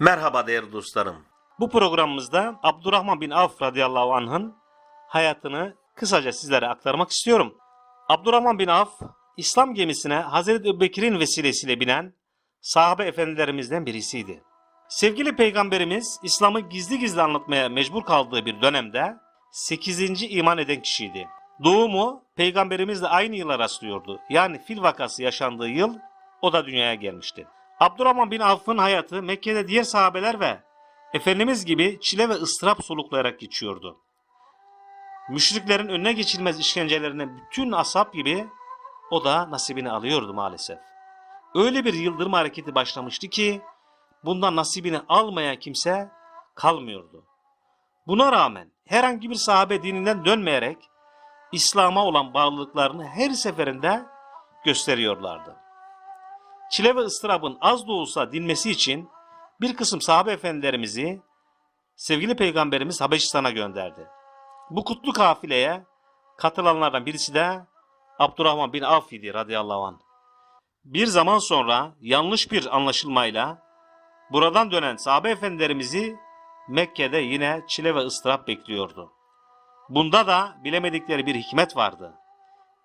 Merhaba değerli dostlarım. Bu programımızda Abdurrahman bin Avf radıyallahu anh'ın hayatını kısaca sizlere aktarmak istiyorum. Abdurrahman bin Avf, İslam gemisine Hazreti Ebubekir'in vesilesiyle binen sahabe efendilerimizden birisiydi. Sevgili Peygamberimiz İslam'ı gizli gizli anlatmaya mecbur kaldığı bir dönemde 8. iman eden kişiydi. Doğumu Peygamberimizle aynı yıla rastlıyordu. Yani fil vakası yaşandığı yıl o da dünyaya gelmişti. Abdurrahman bin Avf'ın hayatı Mekke'de diğer sahabeler ve Efendimiz gibi çile ve ıstırap soluklayarak geçiyordu. Müşriklerin önüne geçilmez işkencelerine bütün asap gibi o da nasibini alıyordu maalesef. Öyle bir yıldırım hareketi başlamıştı ki bundan nasibini almayan kimse kalmıyordu. Buna rağmen herhangi bir sahabe dininden dönmeyerek İslam'a olan bağlılıklarını her seferinde gösteriyorlardı. Çile ve ıstırabın az da olsa dinmesi için bir kısım sahabe efendilerimizi sevgili peygamberimiz Habeşistan'a gönderdi. Bu kutlu kafileye katılanlardan birisi de Abdurrahman bin Avf idi radıyallahu anh. Bir zaman sonra yanlış bir anlaşılmayla buradan dönen sahabe efendilerimizi Mekke'de yine çile ve ıstırap bekliyordu. Bunda da bilemedikleri bir hikmet vardı.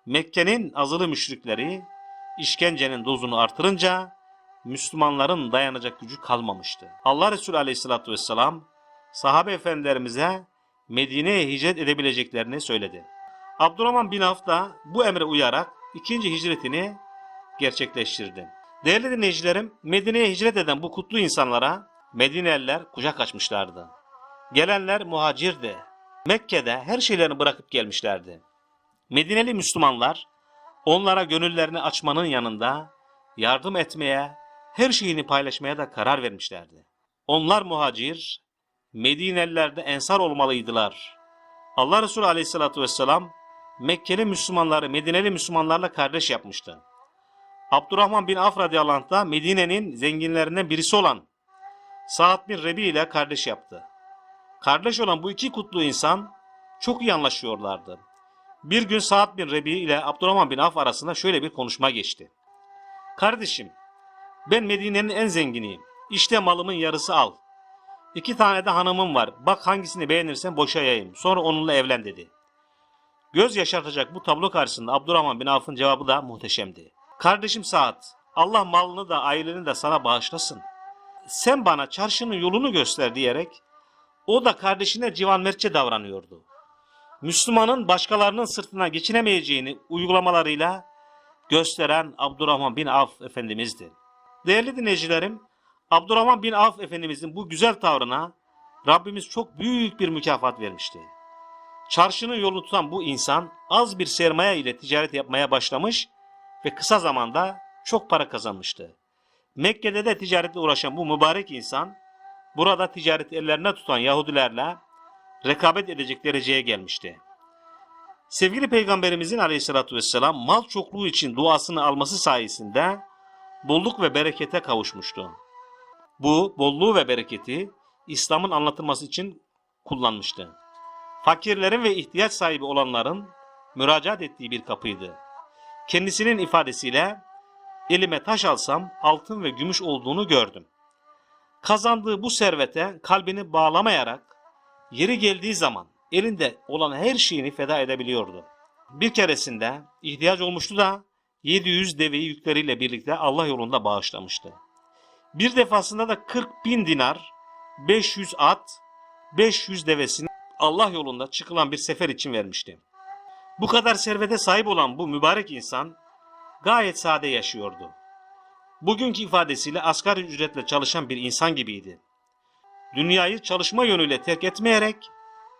Mekke'nin azılı müşrikleri işkencenin dozunu artırınca Müslümanların dayanacak gücü kalmamıştı. Allah Resulü Aleyhisselatü vesselam sahabe efendilerimize Medine'ye hicret edebileceklerini söyledi. Abdurrahman bin Avf da bu emre uyarak ikinci hicretini gerçekleştirdi. Değerli dinleyicilerim, Medine'ye hicret eden bu kutlu insanlara Medineliler kucak açmışlardı. Gelenler muhacirdi. Mekke'de her şeylerini bırakıp gelmişlerdi. Medineli Müslümanlar onlara gönüllerini açmanın yanında yardım etmeye, her şeyini paylaşmaya da karar vermişlerdi. Onlar muhacir, Medineliler de ensar olmalıydılar. Allah Resulü aleyhissalatü vesselam Mekkeli Müslümanları Medineli Müslümanlarla kardeş yapmıştı. Abdurrahman bin Avf radıyallahu da Medine'nin zenginlerinden birisi olan Sa'd bin Rebi ile kardeş yaptı. Kardeş olan bu iki kutlu insan çok iyi anlaşıyorlardı. Bir gün Sa'd bin Rebi ile Abdurrahman bin Avf arasında şöyle bir konuşma geçti. Kardeşim, ben Medine'nin en zenginiyim. İşte malımın yarısı al. İki tane de hanımım var. Bak hangisini beğenirsen boşayayım. Sonra onunla evlen dedi. Göz yaşartacak bu tablo karşısında Abdurrahman bin Avf'ın cevabı da muhteşemdi. Kardeşim Saad, Allah malını da aileni de sana bağışlasın. Sen bana çarşının yolunu göster diyerek o da kardeşine civan mertçe davranıyordu. Müslümanın başkalarının sırtına geçinemeyeceğini uygulamalarıyla gösteren Abdurrahman bin Avf Efendimiz'di. Değerli dinleyicilerim, Abdurrahman bin Avf Efendimiz'in bu güzel tavrına Rabbimiz çok büyük bir mükafat vermişti. Çarşının yolunu tutan bu insan az bir sermaye ile ticaret yapmaya başlamış ve kısa zamanda çok para kazanmıştı. Mekke'de de ticaretle uğraşan bu mübarek insan burada ticaret ellerine tutan Yahudilerle rekabet edecek dereceye gelmişti. Sevgili Peygamberimizin aleyhissalatü vesselam mal çokluğu için duasını alması sayesinde bolluk ve berekete kavuşmuştu. Bu bolluğu ve bereketi İslam'ın anlatılması için kullanmıştı. Fakirlerin ve ihtiyaç sahibi olanların müracaat ettiği bir kapıydı. Kendisinin ifadesiyle elime taş alsam altın ve gümüş olduğunu gördüm. Kazandığı bu servete kalbini bağlamayarak yeri geldiği zaman elinde olan her şeyini feda edebiliyordu. Bir keresinde ihtiyaç olmuştu da 700 deveyi yükleriyle birlikte Allah yolunda bağışlamıştı. Bir defasında da 40 bin dinar, 500 at, 500 devesini Allah yolunda çıkılan bir sefer için vermişti. Bu kadar servete sahip olan bu mübarek insan gayet sade yaşıyordu. Bugünkü ifadesiyle asgari ücretle çalışan bir insan gibiydi. Dünyayı çalışma yönüyle terk etmeyerek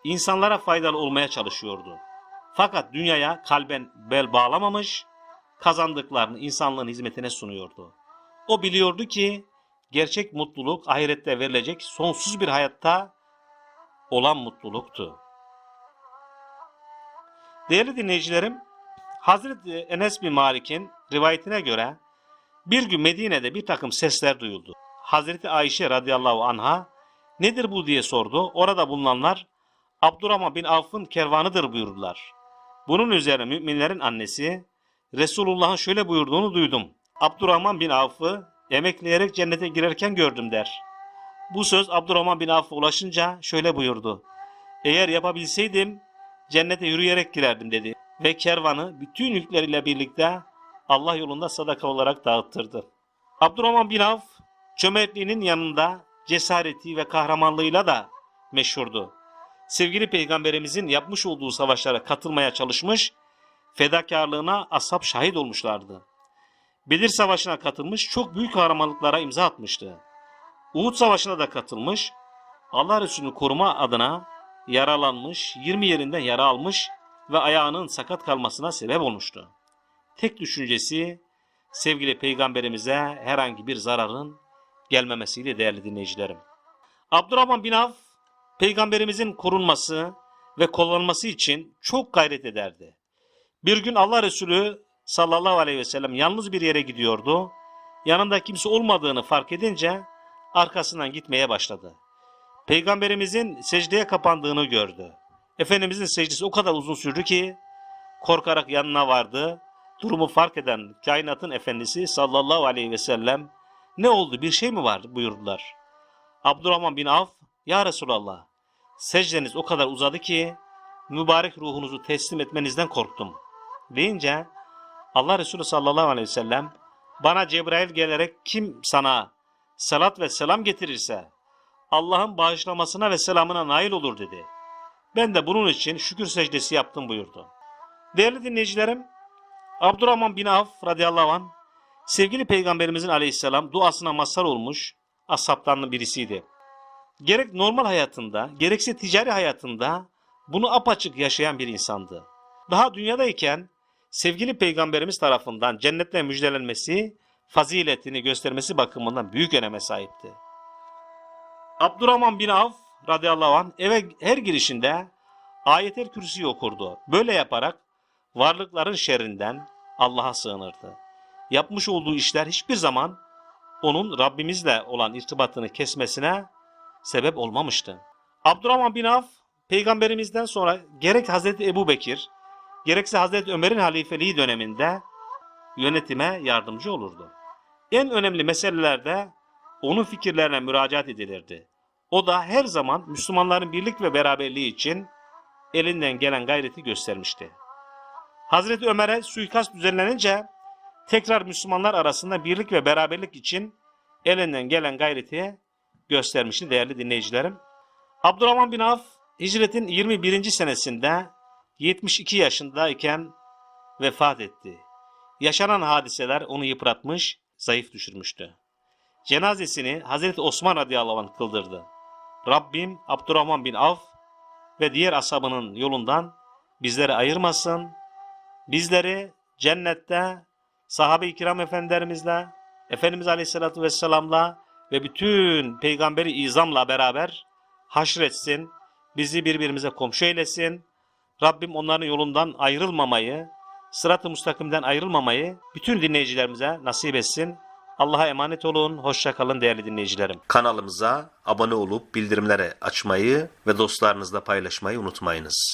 insanlara faydalı olmaya çalışıyordu. Fakat dünyaya kalben bel bağlamamış, kazandıklarını insanlığın hizmetine sunuyordu. O biliyordu ki gerçek mutluluk ahirette verilecek sonsuz bir hayatta olan mutluluktu. Değerli dinleyicilerim, Hazreti Enes bin Malik'in rivayetine göre bir gün Medine'de bir takım sesler duyuldu. Hazreti Ayşe radıyallahu anha nedir bu diye sordu. Orada bulunanlar Abdurrahman bin Avf'ın kervanıdır buyurdular. Bunun üzerine müminlerin annesi Resulullah'ın şöyle buyurduğunu duydum. Abdurrahman bin Avf'ı emekleyerek cennete girerken gördüm der. Bu söz Abdurrahman bin Avf'a ulaşınca şöyle buyurdu. Eğer yapabilseydim cennete yürüyerek girerdim dedi. Ve kervanı bütün yükleriyle birlikte Allah yolunda sadaka olarak dağıttırdı. Abdurrahman bin Avf cömertliğinin yanında cesareti ve kahramanlığıyla da meşhurdu. Sevgili peygamberimizin yapmış olduğu savaşlara katılmaya çalışmış, fedakarlığına ashab şahit olmuşlardı. Bedir Savaşı'na katılmış, çok büyük kahramanlıklara imza atmıştı. Uhud Savaşı'na da katılmış, Allah Resulü'nü koruma adına yaralanmış, 20 yerinden yara almış ve ayağının sakat kalmasına sebep olmuştu. Tek düşüncesi sevgili peygamberimize herhangi bir zararın gelmemesiyle değerli dinleyicilerim. Abdurrahman bin Avf peygamberimizin korunması ve kullanılması için çok gayret ederdi. Bir gün Allah Resulü sallallahu aleyhi ve sellem yalnız bir yere gidiyordu. Yanında kimse olmadığını fark edince arkasından gitmeye başladı. Peygamberimizin secdeye kapandığını gördü. Efendimizin secdesi o kadar uzun sürdü ki korkarak yanına vardı. Durumu fark eden kainatın efendisi sallallahu aleyhi ve sellem ne oldu bir şey mi var buyurdular. Abdurrahman bin Avf ya Resulallah secdeniz o kadar uzadı ki mübarek ruhunuzu teslim etmenizden korktum deyince Allah Resulü sallallahu aleyhi ve sellem bana Cebrail gelerek kim sana salat ve selam getirirse Allah'ın bağışlamasına ve selamına nail olur dedi. Ben de bunun için şükür secdesi yaptım buyurdu. Değerli dinleyicilerim, Abdurrahman bin Avf radıyallahu anh, sevgili peygamberimizin aleyhisselam duasına mazhar olmuş ashabtan birisiydi. Gerek normal hayatında, gerekse ticari hayatında bunu apaçık yaşayan bir insandı. Daha dünyadayken sevgili peygamberimiz tarafından cennetle müjdelenmesi, faziletini göstermesi bakımından büyük öneme sahipti. Abdurrahman bin Avf radıyallahu anh eve her girişinde ayetel kürsüyü okurdu. Böyle yaparak varlıkların şerrinden Allah'a sığınırdı. Yapmış olduğu işler hiçbir zaman onun Rabbimizle olan irtibatını kesmesine sebep olmamıştı. Abdurrahman bin Avf peygamberimizden sonra gerek Hazreti Ebu Bekir gerekse Hazreti Ömer'in halifeliği döneminde yönetime yardımcı olurdu. En önemli meselelerde onun fikirlerine müracaat edilirdi. O da her zaman Müslümanların birlik ve beraberliği için elinden gelen gayreti göstermişti. Hazreti Ömer'e suikast düzenlenince tekrar Müslümanlar arasında birlik ve beraberlik için elinden gelen gayreti göstermişti değerli dinleyicilerim. Abdurrahman bin Avf hicretin 21. senesinde 72 yaşındayken vefat etti. Yaşanan hadiseler onu yıpratmış, zayıf düşürmüştü. Cenazesini Hazreti Osman radıyallahu anh kıldırdı. Rabbim Abdurrahman bin Avf ve diğer ashabının yolundan bizleri ayırmasın. Bizleri cennette sahabe-i kiram efendilerimizle, Efendimiz Aleyhisselatü Vesselam'la ve bütün peygamberi izamla beraber haşretsin. Bizi birbirimize komşu eylesin. Rabbim onların yolundan ayrılmamayı, sırat-ı müstakimden ayrılmamayı bütün dinleyicilerimize nasip etsin. Allah'a emanet olun. Hoşça kalın değerli dinleyicilerim. Kanalımıza abone olup bildirimleri açmayı ve dostlarınızla paylaşmayı unutmayınız.